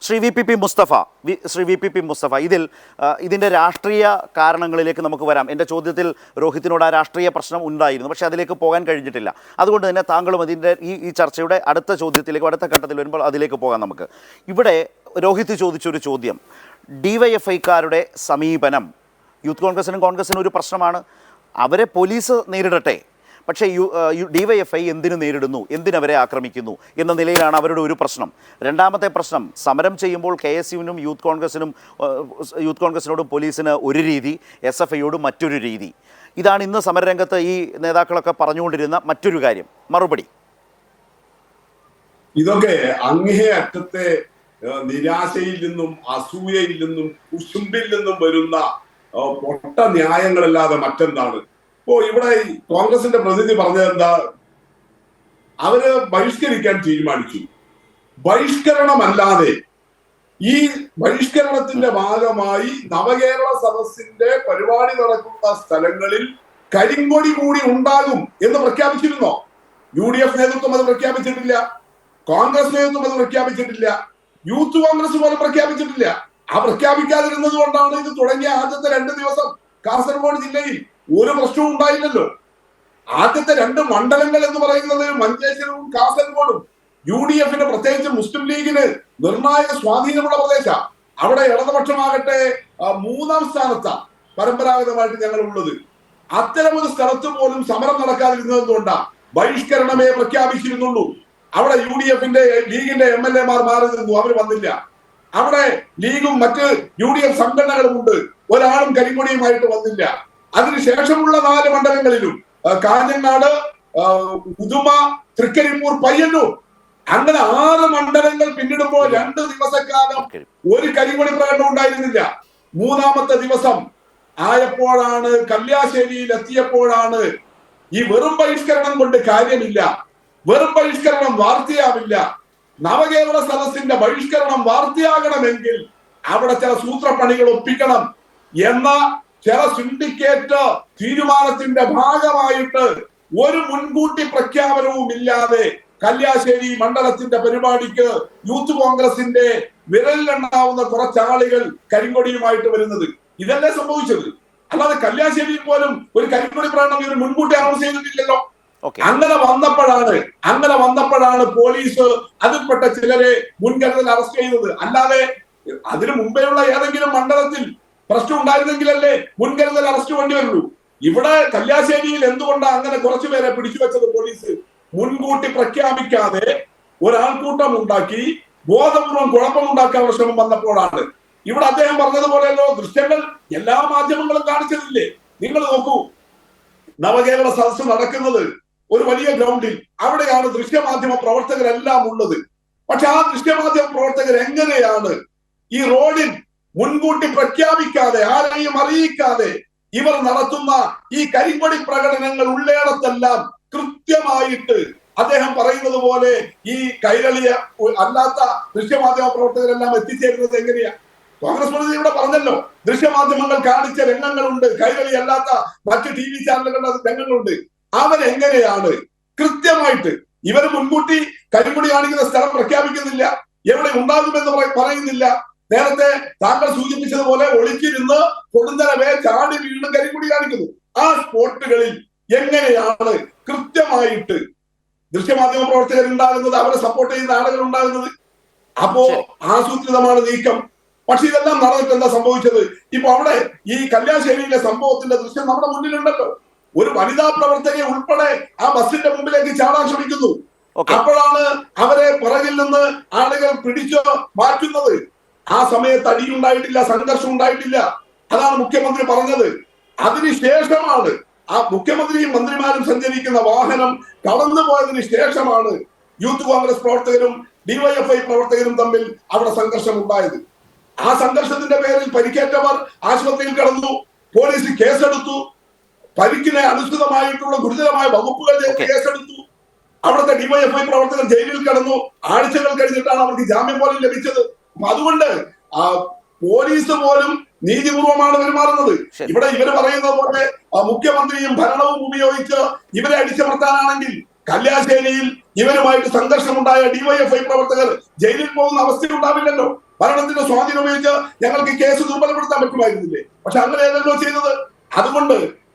Shri V P P Mustafa V- Shri V P P Mustafa ഇതിൽ ഇതിന്റെ രാഷ്ട്രീയ കാരണങ്ങളിലേക്ക് നമുക്ക് വരാം. എന്റെ ചോദ്യത്തിൽ രോഹിത്തിനോട് ആ രാഷ്ട്രീയ പ്രശ്നം ഉണ്ടായിരുന്നു പക്ഷേ അതിലേക്ക് പോകാൻ കഴിഞ്ഞിട്ടില്ല. അതുകൊണ്ട് തന്നെ താങ്കളും അതിന്റെ ഈ ഈ ചർച്ചയുടെ അടുത്ത ചോദ്യത്തിലേക്ക് അടുത്ത ഘട്ടത്തിൽ വരുമ്പോൾ അതിലേക്ക് പോകാം നമുക്ക്. ഇവിടെ രോഹിത് ചോദിച്ചൊരു ചോദ്യം. ഡി വൈ എഫ് ഐക്കാരുടെ സമീപനം യൂത്ത് കോൺഗ്രസിനും കോൺഗ്രസിനും ഒരു പ്രശ്നമാണ്. അവരെ പോലീസ് നേരിടട്ടെ. പക്ഷേ U D Y F I എന്തിനു നേരിടുന്നു? എന്തിനവരെ ആക്രമിക്കുന്നു? എന്ന നിലയിലാണ് അവരുടെ ഒരു പ്രശ്നം. രണ്ടാമത്തെ പ്രശ്നം സമരം ചെയ്യുമ്പോൾ കെ എസ് യുവിനും യൂത്ത് കോൺഗ്രസിനും യൂത്ത് കോൺഗ്രസിനോടും പോലീസിന് ഒരു രീതി എസ് എഫ് ഐയോടും മറ്റൊരു രീതി. ഇതാണ് ഇന്ന് സമരരംഗത്ത് ഈ നേതാക്കളൊക്കെ പറഞ്ഞുകൊണ്ടിരുന്ന മറ്റൊരു കാര്യം. മറുപടി. ഇതൊക്കെ അങ്ങേ അറ്റത്തെ നിരാശയിൽ നിന്നും അസൂയയിൽ നിന്നും കുശുമ്പിൽ നിന്നും വരുന്ന പൊട്ട ന്യായങ്ങളല്ലാതെ മറ്റെന്താണ്? ഇപ്പോ ഇവിടെ കോൺഗ്രസിന്റെ പ്രതിനിധി പറഞ്ഞത് എന്താ? അവർ ബഹിഷ്കരിക്കാൻ തീരുമാനിച്ചു. ബഹിഷ്കരണമല്ലാതെ ഈ ബഹിഷ്കരണത്തിന്റെ ഭാഗമായി നവകേരള സദസ്സിന്റെ പരിപാടി നടക്കുന്ന സ്ഥലങ്ങളിൽ കരിങ്കൊടി കൂടി ഉണ്ടാകും എന്ന് പ്രഖ്യാപിച്ചിരുന്നോ? യു ഡി എഫ് നേതൃത്വം അത് പ്രഖ്യാപിച്ചിട്ടില്ല. കോൺഗ്രസ് നേതൃത്വം അത് പ്രഖ്യാപിച്ചിട്ടില്ല. യൂത്ത് കോൺഗ്രസ് പോലും പ്രഖ്യാപിച്ചിട്ടില്ല. ആ പ്രഖ്യാപിക്കാതിരുന്നത് കൊണ്ടാണ് ഇത് തുടങ്ങിയ ആദ്യത്തെ രണ്ട് ദിവസം കാസർഗോഡ് ജില്ലയിൽ ഒരു പ്രശ്നവും ഉണ്ടായില്ലല്ലോ. ആദ്യത്തെ രണ്ട് മണ്ഡലങ്ങൾ എന്ന് പറയുന്നത് മഞ്ചേശ്വരവും കാസർഗോഡും. യു ഡി എഫിന് പ്രത്യേകിച്ച് മുസ്ലിം ലീഗിന് നിർണായക സ്വാധീനമുള്ള പ്രദേശ. അവിടെ ഇടതുപക്ഷമാകട്ടെ മൂന്നാം സ്ഥാനത്താണ് പരമ്പരാഗതമായിട്ട് ഞങ്ങൾ ഉള്ളത് അത്തരമൊരു സ്ഥലത്ത് പോലും സമരം നടക്കാതിരുന്നത് കൊണ്ടാ ബഹിഷ്കരണമേ പ്രഖ്യാപിച്ചിരുന്നുള്ളൂ. അവിടെ യു ഡി എഫിന്റെ ലീഗിന്റെ എം എൽ എമാർ മാറി നിന്നു അവർ വന്നില്ല. അവിടെ ലീഗും മറ്റ് യു ഡി എഫ് സംഘടനകളും ഉണ്ട്. ഒരാളും കരിങ്കൊടിയുമായിട്ട് വന്നില്ല. അതിനുശേഷമുള്ള നാല് മണ്ഡലങ്ങളിലും കാഞ്ഞങ്ങാട് ഉദുമ തൃക്കരിപ്പൂർ പയ്യന്നൂർ. അങ്ങനെ ആറ് മണ്ഡലങ്ങൾ പിന്നിടുമ്പോൾ രണ്ട് ദിവസക്കാലം ഒരു കരിമണി പ്രകടനം ഉണ്ടായിരുന്നില്ല. മൂന്നാമത്തെ ദിവസം ആയപ്പോഴാണ് കല്യാശ്ശേരിയിൽ എത്തിയപ്പോഴാണ് ഈ വെറും ബഹിഷ്കരണം കൊണ്ട് കാര്യമില്ല. വെറും ബഹിഷ്കരണം വാർത്തയാവില്ല. നവകേരള സദസ്സിന്റെ ബഹിഷ്കരണം വാർത്തയാകണമെങ്കിൽ അവിടെ ചില സൂത്രപ്പണികൾ ഒപ്പിക്കണം എന്ന ചില സിൻഡിക്കേറ്റ് തീരുമാനത്തിന്റെ ഭാഗമായിട്ട് ഒരു മുൻകൂട്ടി പ്രഖ്യാപനവും ഇല്ലാതെ കല്യാശ്ശേരി മണ്ഡലത്തിന്റെ പരിപാടിക്ക് യൂത്ത് കോൺഗ്രസിന്റെ വിരലിലുണ്ടാവുന്ന കുറച്ചാളുകൾ കരിങ്കൊടിയുമായിട്ട് വരുന്നത്. ഇതല്ലേ സംഭവിച്ചത്? അല്ലാതെ കല്യാശ്ശേരിയിൽ പോലും ഒരു കരിങ്കൊടി പ്രകടനം ഇവർ മുൻകൂട്ടി അനൗൺസ് ചെയ്തിട്ടില്ലല്ലോ. അങ്ങനെ വന്നപ്പോഴാണ് അങ്ങനെ വന്നപ്പോഴാണ് പോലീസ് അതിൽപ്പെട്ട ചിലരെ മുൻകരുതൽ അറസ്റ്റ് ചെയ്തത്. അല്ലാതെ അതിനു മുമ്പേയുള്ള ഏതെങ്കിലും മണ്ഡലത്തിൽ പ്രശ്നം ഉണ്ടായിരുന്നെങ്കിലല്ലേ മുൻകരുതൽ അറസ്റ്റ് വേണ്ടി വരുള്ളൂ. ഇവിടെ കല്യാശ്ശേരിയിൽ എന്തുകൊണ്ടാണ് അങ്ങനെ കുറച്ചു പേരെ പിടിച്ചു വെച്ചത് പോലീസ്? മുൻകൂട്ടി പ്രഖ്യാപിക്കാതെ ഒരാൾക്കൂട്ടം ഉണ്ടാക്കി ബോധപൂർവം കുഴപ്പമുണ്ടാക്കാനുള്ള ശ്രമം വന്നപ്പോഴാണ്. ഇവിടെ അദ്ദേഹം പറഞ്ഞതുപോലെയല്ലോ ദൃശ്യങ്ങൾ എല്ലാ മാധ്യമങ്ങളും കാണിച്ചതില്ലേ? നിങ്ങൾ നോക്കൂ നവകേരള സദസ്സ് നടക്കുന്നത് ഒരു വലിയ ഗ്രൗണ്ടിൽ. അവിടെയാണ് ദൃശ്യമാധ്യമ പ്രവർത്തകരെല്ലാം ഉള്ളത്. പക്ഷെ ആ ദൃശ്യമാധ്യമ പ്രവർത്തകർ എങ്ങനെയാണ് ഈ റോഡിൽ മുൻകൂട്ടി പ്രഖ്യാപിക്കാതെ ആരെയും അറിയിക്കാതെ ഇവർ നടത്തുന്ന ഈ കരിങ്കൊടി പ്രകടനങ്ങൾ ഉള്ളേടത്തെല്ലാം കൃത്യമായിട്ട് അദ്ദേഹം പറയുന്നത് പോലെ ഈ കൈരളിയ അല്ലാത്ത ദൃശ്യമാധ്യമ പ്രവർത്തകരെല്ലാം എത്തിച്ചേരുന്നത് എങ്ങനെയാ? കോൺഗ്രസ് പ്രതിനിധി ഇവിടെ പറഞ്ഞല്ലോ ദൃശ്യമാധ്യമങ്ങൾ കാണിച്ച രംഗങ്ങളുണ്ട് കൈരളി അല്ലാത്ത മറ്റ് ടി വി ചാനലുകളുടെ രംഗങ്ങളുണ്ട്. അവരെങ്ങനെയാണ്? കൃത്യമായിട്ട് ഇവർ മുൻകൂട്ടി കരിമുടി കാണിക്കുന്ന സ്ഥലം പ്രഖ്യാപിക്കുന്നില്ല എവിടെ ഉണ്ടാകുമെന്ന് പറ- പറയുന്നില്ല. നേരത്തെ താങ്കൾ സൂചിപ്പിച്ചതുപോലെ ഒളിച്ചിരുന്ന് കൊടുന്തരവേ ചാടി വീണ്ടും കരിമുടി കാണിക്കുന്നു. ആ സ്പോട്ടുകളിൽ എങ്ങനെയാണ് കൃത്യമായിട്ട് ദൃശ്യമാധ്യമ പ്രവർത്തകർ ഉണ്ടാകുന്നത് അവരെ സപ്പോർട്ട് ചെയ്യുന്ന ആളുകൾ ഉണ്ടാകുന്നത്? അപ്പോ. ആസൂത്രിതമാണ് നീക്കം. പക്ഷെ ഇതെല്ലാം നടന്നിട്ട് എന്താ സംഭവിച്ചത്? ഇപ്പൊ അവിടെ ഈ കല്യാശ്ശേരിയിലെ സംഭവത്തിന്റെ ദൃശ്യം നമ്മുടെ മുന്നിലുണ്ടല്ലോ. ഒരു വനിതാ പ്രവർത്തകയെ ഉൾപ്പെടെ ആ ബസിന്റെ മുമ്പിലേക്ക് ചാടാൻ ശ്രമിക്കുന്നു. അപ്പോഴാണ് അവരെ പുറകിൽ നിന്ന് ആളുകൾ പിടിച്ചോ മാറ്റുന്നത്. ആ സമയത്ത് അടിയുണ്ടായിട്ടില്ല സംഘർഷം ഉണ്ടായിട്ടില്ല. അതാണ് മുഖ്യമന്ത്രി പറഞ്ഞത്. അതിനുശേഷമാണ് ആ മുഖ്യമന്ത്രിയും മന്ത്രിമാരും സഞ്ചരിക്കുന്ന വാഹനം കടന്നു പോയതിനു ശേഷമാണ് യൂത്ത് കോൺഗ്രസ് പ്രവർത്തകരും ഡിവൈഎഫ്ഐ പ്രവർത്തകരും തമ്മിൽ അവിടെ സംഘർഷം ഉണ്ടായത് ആ സംഘർഷത്തിന്റെ പേരിൽ പരിക്കേറ്റവർ ആശുപത്രിയിൽ കടന്നു പോലീസ് കേസെടുത്തു പരിക്കിനെ അനുസൃതമായിട്ടുള്ള ഗുരുതരമായ വകുപ്പുകൾ. കേസെടുത്തു. അവിടുത്തെ ഡിവൈഎഫ്ഐ പ്രവർത്തകർ ജയിലിൽ കടന്നു. ആഴ്ചകൾ കഴിഞ്ഞിട്ടാണ് അവർക്ക് ജാമ്യം പോലും ലഭിച്ചത്. അതുകൊണ്ട് ആ പോലീസ് പോലും നീതിപൂർവമാണ് പെരുമാറുന്നത്. ഇവിടെ ഇവർ പറയുന്നത് പോലെ മുഖ്യമന്ത്രിയും ഭരണവും ഉപയോഗിച്ച് ഇവരെ അടിച്ചമർത്താനാണെങ്കിൽ കല്യാശ്ശേരിയിൽ ഇവരുമായിട്ട് സംഘർഷമുണ്ടായ ഡിവൈഎഫ്ഐ പ്രവർത്തകർ ജയിലിൽ പോകുന്ന അവസ്ഥ ഉണ്ടാവില്ലല്ലോ. ഭരണത്തിന്റെ സ്വാധീനം ഉപയോഗിച്ച് ഞങ്ങൾക്ക് കേസ് ദുർബലപ്പെടുത്താൻ പറ്റുമായിരുന്നില്ലേ? പക്ഷെ അങ്ങനെ ഏതല്ലോ ചെയ്തത്. അതുകൊണ്ട്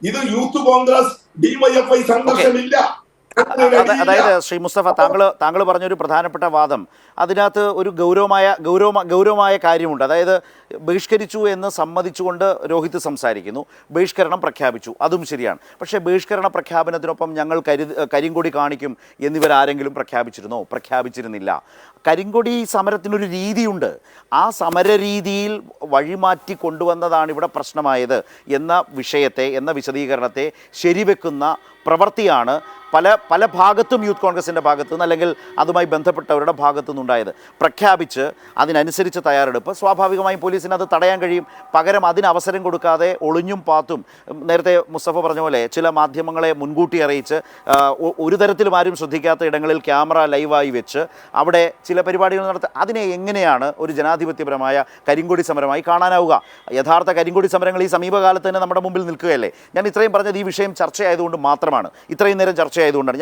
ഇത് യൂത്ത് കോൺഗ്രസ് ഡിവൈഎഫ്ഐ സംഘർഷമില്ല. അതായത് ശ്രീ മുസ്തഫ താങ്കൾ താങ്കൾ പറഞ്ഞൊരു പ്രധാനപ്പെട്ട വാദം. അതിനകത്ത് ഒരു ഗൗരവമായ ഗൗരവ ഗൗരവമായ കാര്യമുണ്ട്. അതായത് ബഹിഷ്കരിച്ചു എന്ന് സമ്മതിച്ചുകൊണ്ട് രോഹിത് സംസാരിക്കുന്നു. ബഹിഷ്കരണം പ്രഖ്യാപിച്ചു. അതും ശരിയാണ്. പക്ഷേ ബഹിഷ്കരണ പ്രഖ്യാപനത്തിനൊപ്പം ഞങ്ങൾ കരു കരിങ്കൊടി കാണിക്കും എന്നിവരാരെങ്കിലും പ്രഖ്യാപിച്ചിരുന്നോ? പ്രഖ്യാപിച്ചിരുന്നില്ല. കരിങ്കൊടി സമരത്തിനൊരു രീതിയുണ്ട്. ആ സമര രീതിയിൽ വഴിമാറ്റി കൊണ്ടുവന്നതാണ് ഇവിടെ പ്രശ്നമായത് എന്ന വിഷയത്തെ എന്ന വിശദീകരണത്തെ ശരിവെക്കുന്ന പ്രവൃത്തിയാണ് പല പല ഭാഗത്തും യൂത്ത് കോൺഗ്രസിന്റെ ഭാഗത്തു നിന്ന് അല്ലെങ്കിൽ അതുമായി ബന്ധപ്പെട്ടവരുടെ ഭാഗത്തു നിന്നുണ്ടായത്. പ്രഖ്യാപിച്ച് അതിനനുസരിച്ച് തയ്യാറെടുപ്പ്. സ്വാഭാവികമായും പോലീസിന് അത് തടയാൻ കഴിയും. പകരം അതിന് അവസരം കൊടുക്കാതെ ഒളിഞ്ഞും പാത്തും. നേരത്തെ മുസ്തഫ പറഞ്ഞ പോലെ ചില മാധ്യമങ്ങളെ മുൻകൂട്ടി അറിയിച്ച് ഒരു തരത്തിലും ആരും ശ്രദ്ധിക്കാത്ത ഇടങ്ങളിൽ ക്യാമറ ലൈവായി വെച്ച് അവിടെ ചില പരിപാടികൾ നടത്തി. അതിനെ എങ്ങനെയാണ് ഒരു ജനാധിപത്യപരമായ കരിങ്കൊടി സമരമായി കാണാനാവുക? യഥാർത്ഥ കരിങ്കൊടി സമരങ്ങൾ ഈ സമീപകാലത്ത് തന്നെ നമ്മുടെ മുമ്പിൽ നിൽക്കുകയല്ലേ? ഞാൻ ഇത്രയും പറഞ്ഞത് ഈ വിഷയം ചർച്ചയായതുകൊണ്ട് മാത്രമാണ്. ഇത്രയും നേരം ചർച്ചയായതുകൊണ്ടാണ് ഞാൻ